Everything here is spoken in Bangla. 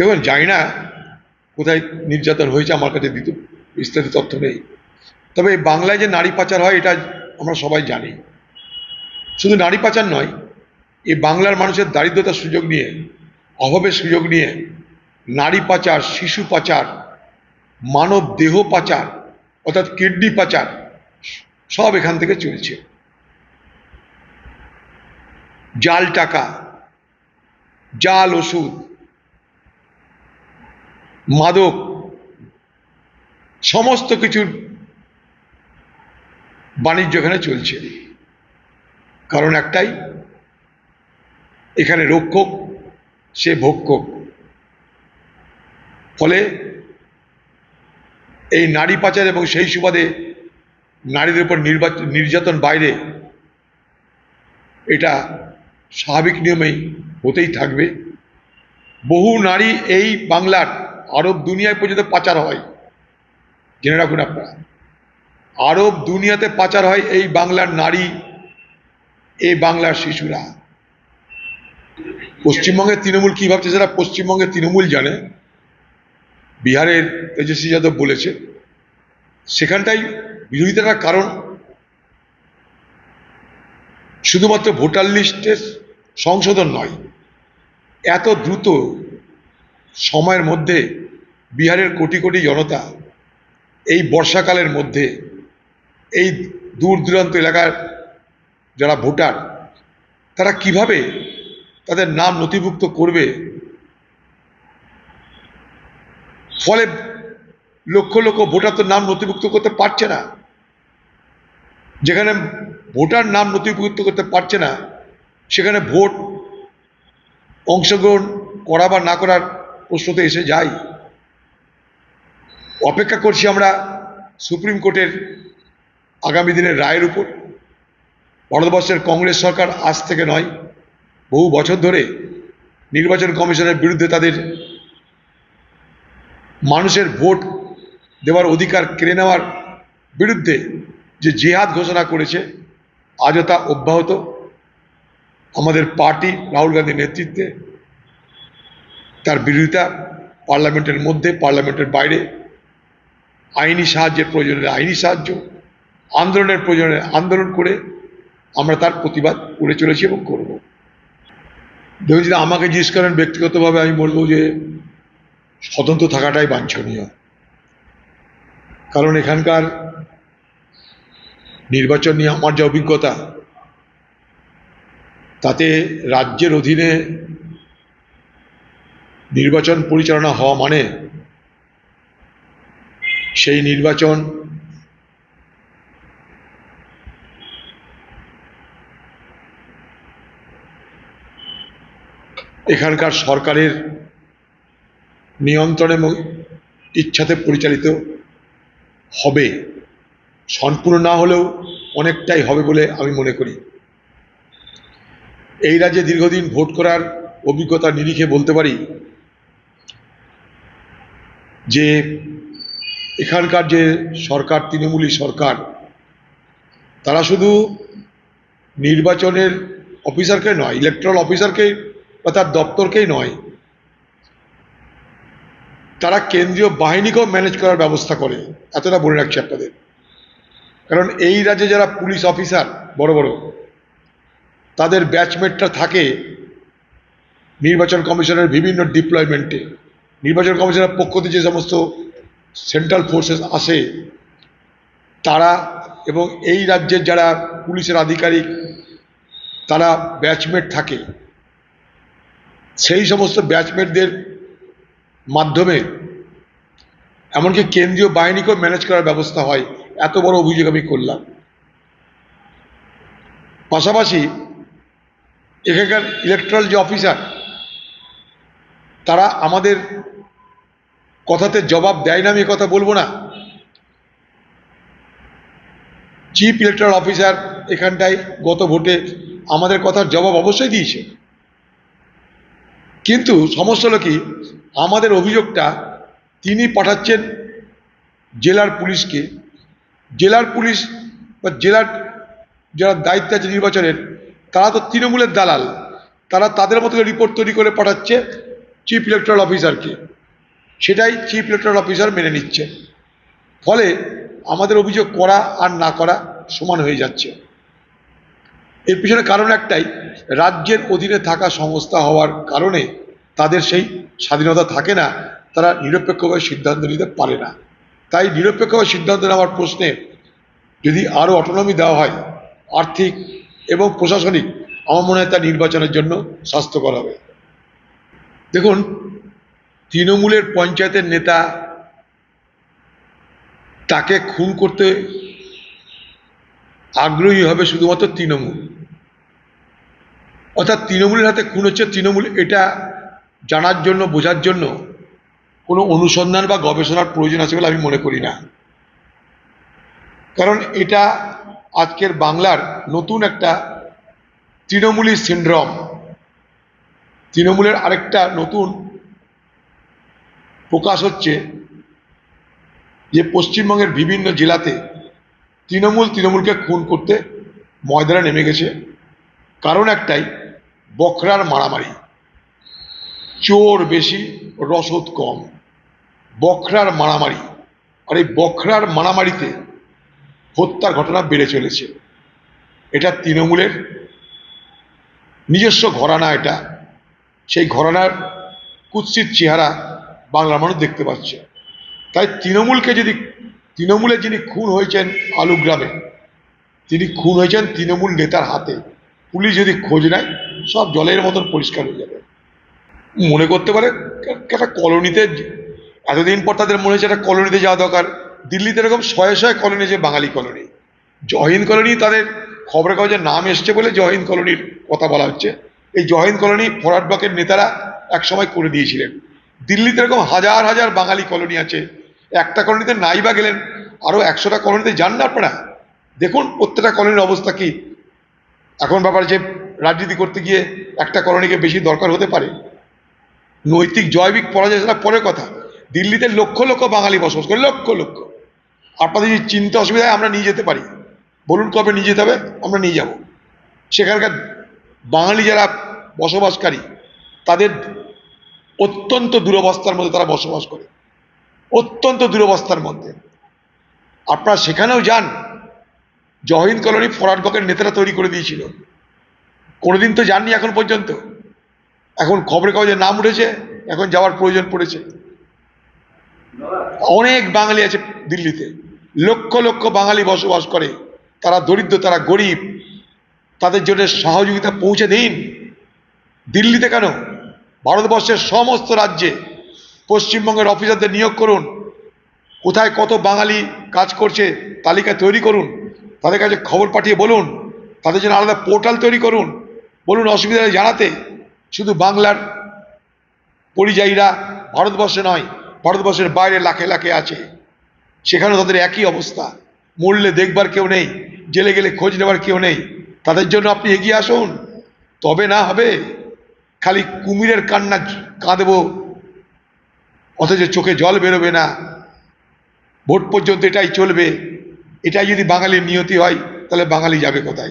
দেখুন, জানি না কোথায় নির্যাতন হয়েছে, আমার কাছে দিতে বিস্তারিত তথ্য নেই। তবে বাংলায় যে নারী পাচার হয়, এটা আমরা সবাই জানি। শুধু নারী পাচার নয়, এই বাংলার মানুষের দারিদ্রতার সুযোগ নিয়ে, অভাবের সুযোগ নিয়ে, নারী পাচার, শিশু পাচার, মানব দেহ পাচার, অর্থাৎ কিডনি পাচার, সব এখান থেকে চলছে। জাল টাকা, জাল ওষুধ মাদক, সমস্ত কিছুর বাণিজ্য এখানে চলছে। কারণ একটাই, এখানে রক্ষক, সে ভক্ষক। ফলে এই নারী পাচার এবং সেই সুবাদে নারীদের উপর নির্বাচন নির্যাতন বাইরে, এটা স্বাভাবিক নিয়মেই হতেই থাকবে। বহু নারী এই বাংলার আরব দুনিয়ায় পর্যন্ত পাচার হয়। জেনে রাখুন আপনারা। আরব দুনিয়াতে পাচার হয় এই বাংলার নারী, এই বাংলার শিশুরা। পশ্চিমবঙ্গের তৃণমূল কী ভাবছে সেটা পশ্চিমবঙ্গের তৃণমূল জানে। বিহারের তেজস্বী যাদব বলেছে। সেখানটাই বিরোধিতার কারণ। শুধুমাত্র ভোটার লিস্টের সংশোধন নয়, এত দ্রুত সময়ের মধ্যে বিহারের কোটি কোটি জনতা এই বর্ষাকালের মধ্যে, এই দূর দূরান্ত এলাকার যারা ভোটার, তারা কীভাবে তাদের নাম নথিভুক্ত করবে? ফলে লক্ষ লক্ষ ভোটার তো নাম নথিভুক্ত করতে পারছে না। যেখানে ভোটার নাম নথিভুক্ত করতে পারছে না, সেখানে ভোট অংশগ্রহণ করা বা না করার প্রশ্নতে এসে যায়। অপেক্ষা করছি আমরা সুপ্রিম কোর্টের আগামী দিনের রায়ের উপর। ভারতবর্ষের কংগ্রেস সরকার আজ থেকে নয়, বহু বছর ধরে নির্বাচন কমিশনের বিরুদ্ধে তাদের মানুষের ভোট দেওয়ার অধিকার কেড়ে নেওয়ার বিরুদ্ধে যে জেহাদ ঘোষণা করেছে, আজও তা অব্যাহত। আমাদের পার্টি রাহুল গান্ধীর নেতৃত্বে তার বিরোধিতা পার্লামেন্টের মধ্যে, পার্লামেন্টের বাইরে আইনি সাহায্যের প্রয়োজনে আইনি সাহায্য, আন্দোলনের প্রয়োজনে আন্দোলন করে আমরা তার প্রতিবাদ করে চলেছি এবং করব। দেখুন যদি আমাকে জিজ্ঞেস করেন ব্যক্তিগতভাবে, আমি বলব যে স্বতন্ত্র থাকাটাই বাঞ্ছনীয়। কারণ এখানকার নির্বাচন নিয়ে আমার যে অভিজ্ঞতা, তাতে রাজ্যের অধীনে নির্বাচন পরিচালনা হওয়া মানে সেই নির্বাচন এখানকার সরকারের নিয়ন্ত্রণ এবং ইচ্ছাতে পরিচালিত হবে, সম্পূর্ণ না হলেও অনেকটাই হবে বলে আমি মনে করি। এই রাজ্যে দীর্ঘদিন ভোট করার অভিজ্ঞতা নিরিখে বলতে পারি যে এখানকার যে সরকার, তৃণমূলী সরকার, তারা শুধু নির্বাচনের অফিসারকে নয় ইলেকট্রাল অফিসারকেই বা তার দপ্তরকেই নয়, তারা কেন্দ্রীয় বাহিনীকেও ম্যানেজ করার ব্যবস্থা করে। এতটা বলে রাখছি আপনাদের। কারণ এই রাজ্যে যারা পুলিশ অফিসার, বড় বড়, তাদের ব্যাচমেটটা থাকে নির্বাচন কমিশনের বিভিন্ন ডিপ্লয়মেন্টে নির্বাচন কমিশনের পক্ষ থেকে যে সমস্ত সেন্ট্রাল ফোর্সেস আসে, তারা এবং এই রাজ্যের যারা পুলিশের আধিকারিক, তারা ব্যাচমেট থাকে। সেই সমস্ত ব্যাচমেটদের মাধ্যমে এমনকি কেন্দ্রীয় বাহিনীকেও ম্যানেজ করার ব্যবস্থা হয়। এত বড় অভিযোগ আমি করলাম। পাশাপাশি এখানকার ইলেকট্রাল যে অফিসার তারা আমাদের কথাতে জবাব দেয় না, আমি কথা বলব না। চিফ ইলেকট্রাল অফিসার এখানটায় গত ভোটে আমাদের কথার জবাব অবশ্যই দিয়েছে। কিন্তু সমস্যা হলো কি, আমাদের অভিযোগটা তিনি পাঠাচ্ছেন জেলার পুলিশকে। জেলার পুলিশ বা জেলার যারা দায়িত্ব আছে নির্বাচনের, তারা তো তৃণমূলের দালাল। তারা তাদের মতো রিপোর্ট তৈরি করে পাঠাচ্ছে চিফ ইলেকট্রাল অফিসারকে সেটাই চিফ ইলেকট্রাল অফিসার মেনে নিচ্ছে। ফলে আমাদের অভিযোগ করা আর না করা সমান হয়ে যাচ্ছে। এর পিছনে কারণ একটাই, রাজ্যের অধীনে থাকা সংস্থা হওয়ার কারণে তাদের সেই স্বাধীনতা থাকে না, তারা নিরপেক্ষভাবে সিদ্ধান্ত নিতে পারে না। তাই নিরপেক্ষভাবে সিদ্ধান্ত নেওয়ার প্রশ্নে যদি আরও অটোনমি দেওয়া হয়, আর্থিক এবং প্রশাসনিক, আমার মনে হয় তা নির্বাচনের জন্য স্বাস্থ্যকর হবে। দেখুন তৃণমূলের পঞ্চায়েতের নেতা তাকে খুন করতে আগ্রহী হবে শুধুমাত্র তৃণমূল। অর্থাৎ তৃণমূলের হাতে খুন হচ্ছে তৃণমূল, এটা জানার জন্য, বোঝার জন্য কোনো অনুসন্ধান বা গবেষণার প্রয়োজন আছে বলে আমি মনে করি না। কারণ এটা আজকের বাংলার নতুন একটা তৃণমূলী সিন্ড্রম। তৃণমূলের আরেকটা নতুন প্রকাশ হচ্ছে যে পশ্চিমবঙ্গের বিভিন্ন জেলাতে তৃণমূল তৃণমূলকে খুন করতে ময়দানে নেমে গেছে। কারণ একটাই বখরার মারামারি। চোর বেশি, রসদ কম। বখরার মারামারি। আর এই বখরার মারামারিতে হত্যার ঘটনা বেড়ে চলেছে। এটা তৃণমূলের নিজস্ব ঘরানা এটা। সেই ঘরানার কুৎসিত চেহারা বাংলার মানুষ দেখতে পাচ্ছে। তাই তৃণমূলকে যদি, তৃণমূলে যিনি খুন হয়েছেন আলুগ্রামে তিনি খুন হয়েছেন তৃণমূল নেতার হাতে। পুলিশ যদি খোঁজ নেয়, সব জলের মতন পরিষ্কার হয়ে যাবে। মনে করতে পারে একটা কলোনিতে, এতদিন পর তাদের মনে হচ্ছে একটা কলোনিতে যাওয়া দরকার। দিল্লিতে এরকম শয়ে শয়ে কলোনি যে বাঙালি কলোনি। জহিন কলোনি তাদের খবরের কাগজে নাম এসছে বলে জহিন কলোনির কথা বলা হচ্ছে। এই জহিন কলোনি ফরওয়ার্ড ব্লকের নেতারা একসময় করে দিয়েছিলেন। দিল্লিতে এরকম হাজার হাজার বাঙালি কলোনি আছে। একটা কলোনিতে নাই বা গেলেন আরও একশোটা কলোনিতে যান না আপনারা। দেখুন প্রত্যেকটা কলোনির অবস্থা কি। এখন ব্যাপার যে রাজনীতি করতে গিয়ে একটা কলোনিকে বেশি দরকার হতে পারে। নৈতিক জৈবিক পরাজয় সেটা পরের কথা। দিল্লিতে লক্ষ লক্ষ বাঙালি বসবাস করে, লক্ষ লক্ষ। আপনাদের যদি চিন্তা অসুবিধা আমরা নিয়ে যেতে পারি। বলুন কবে নিয়ে যেতে হবে, আমরা নিয়ে যাব। সেখানকার বাঙালি যারা বসবাসকারী, তাদের অত্যন্ত দুরবস্থার মধ্যে তারা বসবাস করে। অত্যন্ত দুরবস্থার মধ্যে। আপনারা সেখানেও যান। জহিন কলোনি ফরাট ব্লকের নেতারা তৈরি করে দিয়েছিল। কোনোদিন তো যাননি এখন পর্যন্ত। এখন খবরের কাগজে নাম উঠেছে, এখন যাওয়ার প্রয়োজন পড়েছে। অনেক বাঙালি আছে দিল্লিতে। লক্ষ লক্ষ বাঙালি বসবাস করে। তারা দরিদ্র, তারা গরিব। তাদের জন্য সহযোগিতা পৌঁছে দিন। দিল্লিতে কেন? ভারতবর্ষের সমস্ত রাজ্যে পশ্চিমবঙ্গের অফিসারদের নিয়োগ করুন। কোথায় কত বাঙালি কাজ করছে, তালিকা তৈরি করুন। তাদের কাছে খবর পাঠিয়ে বলুন। তাদের জন্য আলাদা পোর্টাল তৈরি করুন। বলুন অসুবিধা জানাতে। শুধু বাংলার পরিযায়ীরা ভারতবর্ষে নয়, ভারতবর্ষের বাইরে লাখে লাখে আছে। সেখানেও তাদের একই অবস্থা। মরলে দেখবার কেউ নেই, জেলে গেলে খোঁজ নেবার কেউ নেই। তাদের জন্য আপনি এগিয়ে আসুন। তবে না হবে। খালি কুমিরের কান্না কাঁদবো, অথচ চোখে জল বেরোবে না। ভোট পর্যন্ত এটাই চলবে। এটাই যদি বাঙালির নিয়তি হয়, তাহলে বাঙালি যাবে কোথায়?